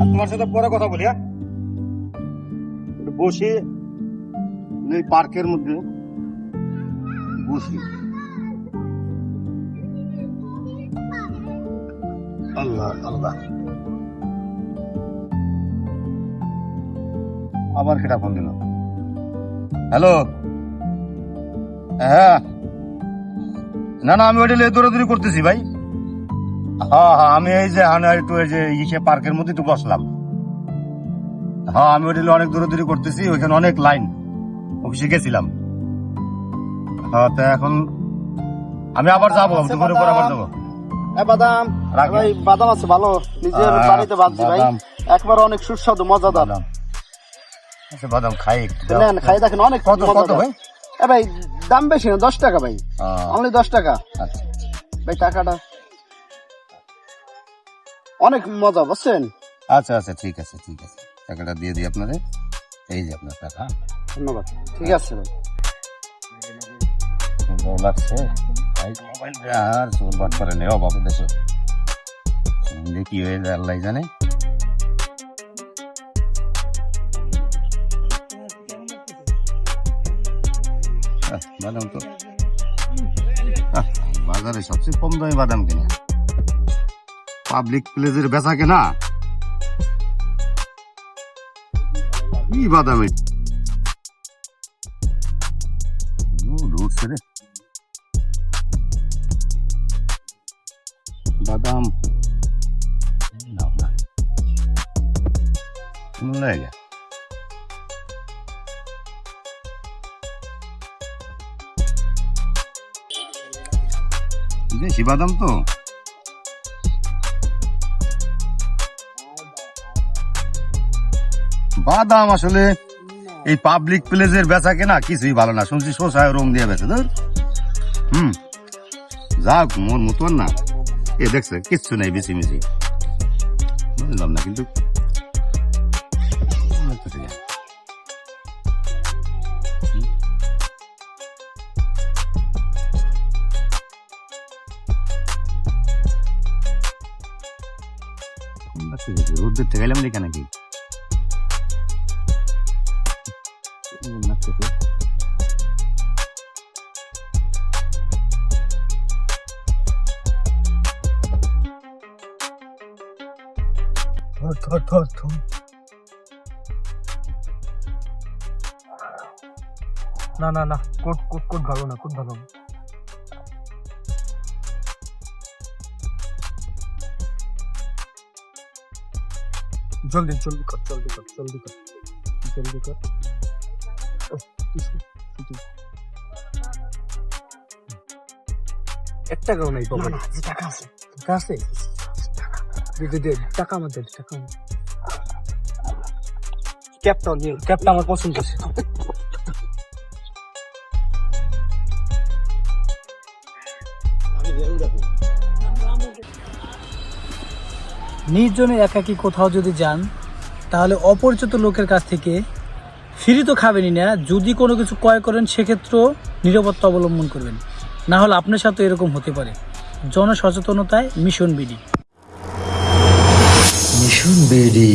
তোমার সাথে পরে কথা বলি হ্যাঁ? একটু এই পার্কের মধ্যে বসি। আল্লাহ আল্লাহ। আবার কেটা ফোন দিল? হ্যালো? হ্যাঁ? না না, আমি ওইটা দৌড়াদৌড়ি করতেছি, ভাই। হ্যাঁ হ্যাঁ আমি এই যে হানা একটু এই যে ইসে পার্কের মধ্যে একটু বসলাম। হ্যাঁ আমি লিয়ে অনেক দৌড়াদৌড়ি করতেছি ওইখানে অনেক লাইন। অফিসে গেছিলাম। হ্যাঁ তা এখন আমি আবার যাব দুপুরের পর আবার যাব। বাদাম ভাই বাদাম আছে ভালো। আহ, বাড়িতে বাঁধছি ভাই। একবার অনেক সুস্বাদু মজাদার। আচ্ছা বাদাম খাই নেন খাই দেখেন অনেক কত কত ভাই? এ ভাই দাম বেশি না দশ টাকা ভাই। আহ, অনলি দশ টাকা। আচ্ছা। ভাই টাকাটা অনেক মজা বুঝছেন? আচ্ছা আচ্ছা ঠিক আছে ঠিক আছে। টাকাটা দিয়ে দিই আপনাদের। এই যে আপনার টাকা। ধন্যবাদ। ঠিক আছে ভাই। সুন্দর লাগছে। ভাই আর চোর বাট করে নেওয়া বাবু দেশে কি হয়ে যায় আল্লাহ জানে। আহ, বাদাম তো বাজারে সবচেয়ে কম দামে বাদাম কিনে। পাবলিক প্লেসের বেচা কেনা? কি বাদাম? বাদাম। লাগে বাদাম তো? বাদাম আসলে এই পাবলিক প্লেসের বেচা কেনা কিছুই ভালো না। শুনছি শোষায় রং দিয়ে বেচে, ধর। হুম। যাক মোর মতন না। এ দেখছে, কিচ্ছু নেই বেশি মিশি বুঝলাম না, কিন্তু। রোদ্দুর থেকে এলাম নাকি নাকি না না না, কোট কোট কোট ভালো না, কোট ভালো জলদি জলদি কর কর, জলদি কর জলদি কর। এক টাকাও নাই বাবা টাকা আছে টাকা আছে দে দে দে টাকা আমার দে টাকা ক্যাপটা নিয়ে ক্যাপটা আমার পছন্দ আছে নির্জনে একাকি কোথাও যদি যান তাহলে অপরিচিত লোকের কাছ থেকে ফ্রি তো খাবেনই না। যদি কোনো কিছু ক্রয় করেন, সেক্ষেত্রেও নিরাপত্তা অবলম্বন করবেন। না হলে আপনার সাথে এরকম হতে পারে। জনসচেতনতায় মিশন বিডি। মিশন বেডি।